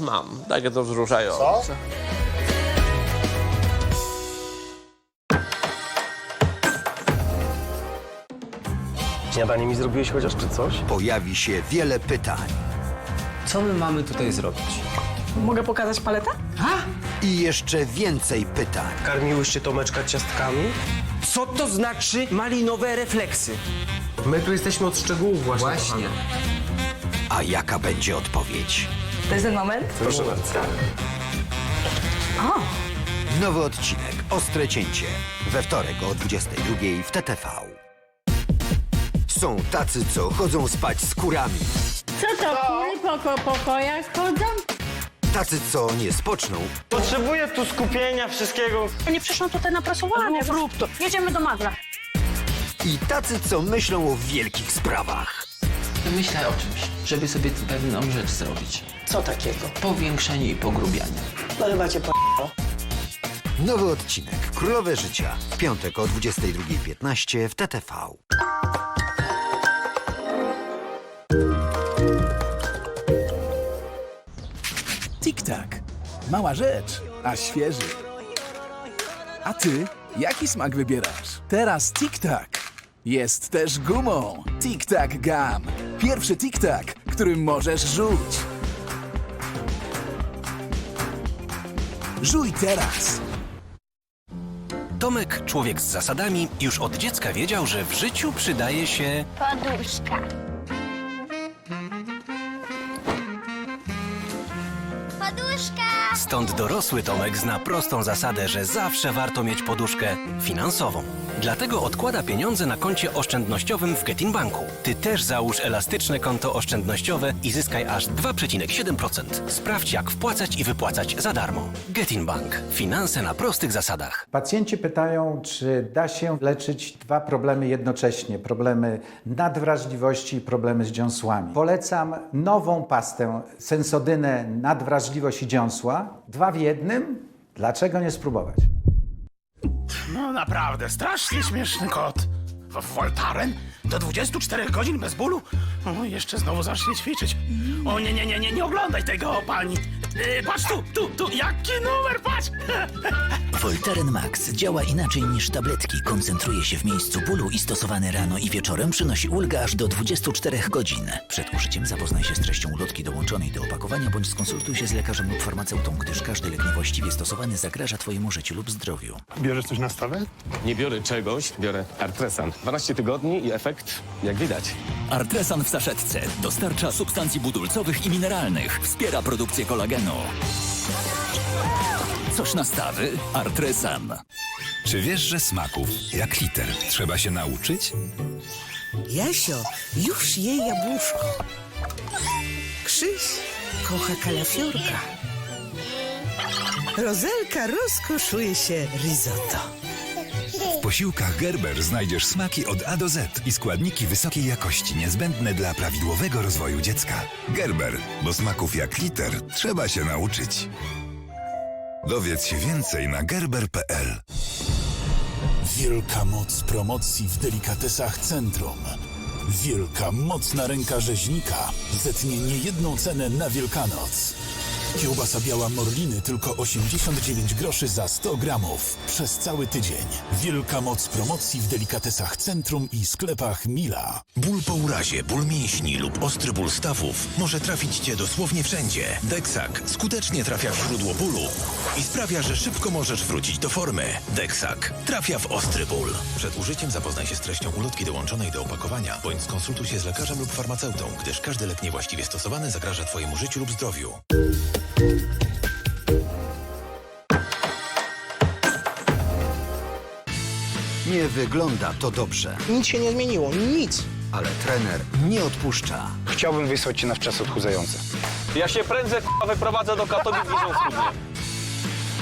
mam. Takie to wzruszające. Śniadanie mi zrobiłeś chociaż czy coś? Pojawi się wiele pytań Co my mamy tutaj zrobić? Mogę pokazać paletę? i jeszcze więcej pytań. Karmiłyście Tomeczka ciastkami? Co to znaczy malinowe refleksy? My tu jesteśmy od szczegółów właśnie. Właśnie. A jaka będzie odpowiedź? To jest ten moment? Proszę bardzo. Nowy odcinek Ostre Cięcie we wtorek o 22 w TTV. Są tacy, co chodzą spać z kurami. Co to, kury po ko- pokojach chodzą? Tacy, co nie spoczną Potrzebuję tu skupienia, wszystkiego. Nie przyszłam tutaj na prasowanie. Rób to. Jedziemy do Mazra. i tacy, co myślą o wielkich sprawach. Myślę o czymś, żeby sobie pewną rzecz zrobić. Co takiego? Powiększenie i pogrubianie. No chyba cię po... Nowy odcinek Królowe Życia w piątek o 22.15 w TTV. Tik-tak. Mała rzecz, a świeży. A ty, jaki smak wybierasz? Teraz Tik-tak jest też gumą. Tik-tak Gum. Pierwszy Tik-tak, którym możesz żuć. Żuj teraz. Tomek, człowiek z zasadami, już od dziecka wiedział, że w życiu przydaje się Poduszka. Stąd dorosły Tomek zna prostą zasadę, że zawsze warto mieć poduszkę finansową. Dlatego odkłada pieniądze na koncie oszczędnościowym w Getin Banku. Ty też załóż elastyczne konto oszczędnościowe i zyskaj aż 2,7%. Sprawdź jak wpłacać i wypłacać za darmo. Getin Bank. Finanse na prostych zasadach. Pacjenci pytają, czy da się leczyć dwa problemy jednocześnie: problemy nadwrażliwości i problemy z dziąsłami. Polecam nową pastę sensodynę nadwrażliwość i dziąsła. Dwa w jednym. Dlaczego nie spróbować? No naprawdę, strasznie śmieszny kot. Voltaren? Do 24 godzin bez bólu? O, jeszcze znowu zacznie ćwiczyć. O nie, nie, nie, nie, nie oglądaj tego, pani. Yy, patrz tu, tu, tu, jaki numer, patrz! Voltaren Max działa inaczej niż tabletki. Koncentruje się w miejscu bólu i stosowany rano i wieczorem przynosi ulgę aż do 24 godzin. Przed użyciem zapoznaj się z treścią ulotki dołączonej do opakowania bądź skonsultuj się z lekarzem lub farmaceutą, gdyż każdy lek niewłaściwie stosowany zagraża Twojemu życiu lub zdrowiu. Bierzesz coś na stawę? Nie biorę czegoś, biorę Artresan. 12 tygodni i efekt, jak widać. Artresan w saszetce dostarcza substancji budulcowych i mineralnych. Wspiera produkcję kolagenu. Coś na stawy? Artresan. Czy wiesz, że smaków, jak liter, trzeba się nauczyć? Jasio, już je jabłuszko. Krzyś kocha kalafiorka. Rozelka rozkoszuje się risotto. Posiłkach Gerber znajdziesz smaki od A do Z i składniki wysokiej jakości niezbędne dla prawidłowego rozwoju dziecka. Gerber, bo smaków jak liter trzeba się nauczyć. Dowiedz się więcej na gerber.pl. Wielka moc promocji w delikatesach Centrum. Wielka, mocna ręka rzeźnika zetnie niejedną cenę na Wielkanoc. Kiełbasa biała Morliny tylko 89 groszy za 100 gramów. Przez cały tydzień. Wielka moc promocji w delikatesach Centrum i sklepach Mila. Ból po urazie, ból mięśni lub ostry ból stawów może trafić Cię dosłownie wszędzie. Dexak skutecznie trafia w źródło bólu i sprawia, że szybko możesz wrócić do formy. Dexak trafia w ostry ból. Przed użyciem zapoznaj się z treścią ulotki dołączonej do opakowania, bądź skonsultuj się z lekarzem lub farmaceutą, gdyż każdy lek niewłaściwie stosowany zagraża Twojemu życiu lub zdrowiu. Nie wygląda to dobrze, Nic się nie zmieniło, nic. ale trener nie odpuszcza. Chciałbym wysłać cię na wczas odchudzające. Ja się prędzej k***a, wyprowadzę do Katowic niż on schudnie.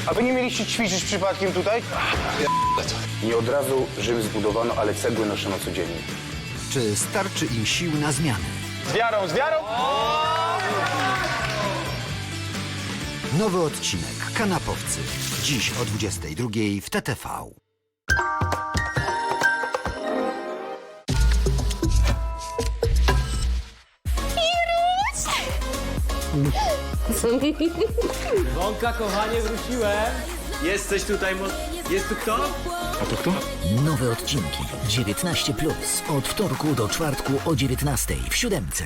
A wy nie mieliście ćwiczyć przypadkiem tutaj? Nie od razu Rzym zbudowano, ale cegły noszono codziennie. Czy starczy im sił na zmiany? Z wiarą, z wiarą! Nowy odcinek Kanapowcy. Dziś o 22 w TTV. Wąka, kochanie, wróciłem. Jesteś tutaj, mo... Jest tu kto? A to kto? Nowe odcinki 19 plus od wtorku do czwartku o 19 w siódemce.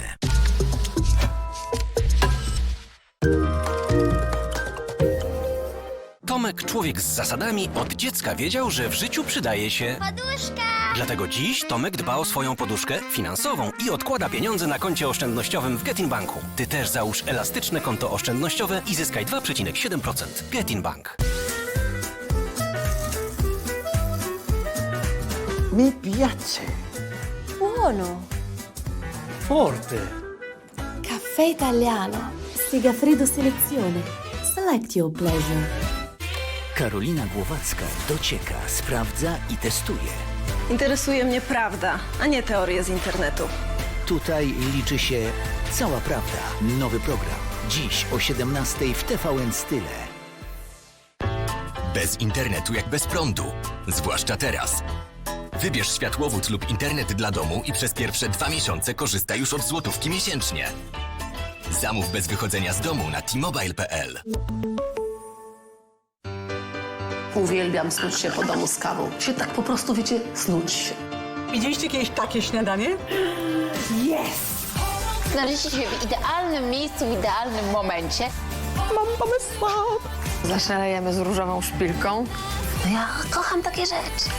Tomek, człowiek z zasadami, od dziecka wiedział, że w życiu przydaje się. Poduszka! Dlatego dziś Tomek dba o swoją poduszkę finansową i odkłada pieniądze na koncie oszczędnościowym w Getin Banku. Ty też załóż elastyczne konto oszczędnościowe i zyskaj 2,7%. Getin Bank. Mi piace. Buono. Forte. Caffè italiano. Sigafredo selezione. Select your pleasure. Karolina Głowacka docieka, sprawdza i testuje. Interesuje mnie prawda, a nie teorie z internetu. Tutaj liczy się cała prawda. Nowy program. Dziś o 17 w TVN Style. Bez internetu jak bez prądu. Zwłaszcza teraz. Wybierz światłowód lub internet dla domu i przez pierwsze dwa miesiące korzystaj już od złotówki miesięcznie. Zamów bez wychodzenia z domu na t-mobile.pl. Uwielbiam snuć się po domu z kawą. Się tak po prostu, wiecie, snuć się. Widzieliście kiedyś takie śniadanie? Znaleźliście się w idealnym miejscu, w idealnym momencie. Zaszalejemy z różową szpilką. No ja kocham takie rzeczy.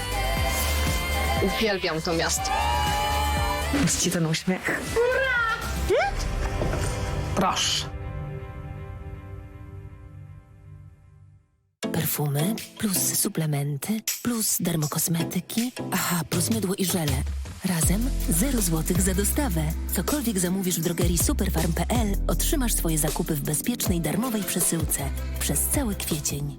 Uwielbiam to miasto. Puści ten uśmiech. Proszę. Perfumy, plus suplementy, plus dermokosmetyki, aha, plus mydło i żele. Razem 0 zł za dostawę. Cokolwiek zamówisz w drogerii superfarm.pl, otrzymasz swoje zakupy w bezpiecznej, darmowej przesyłce przez cały kwiecień.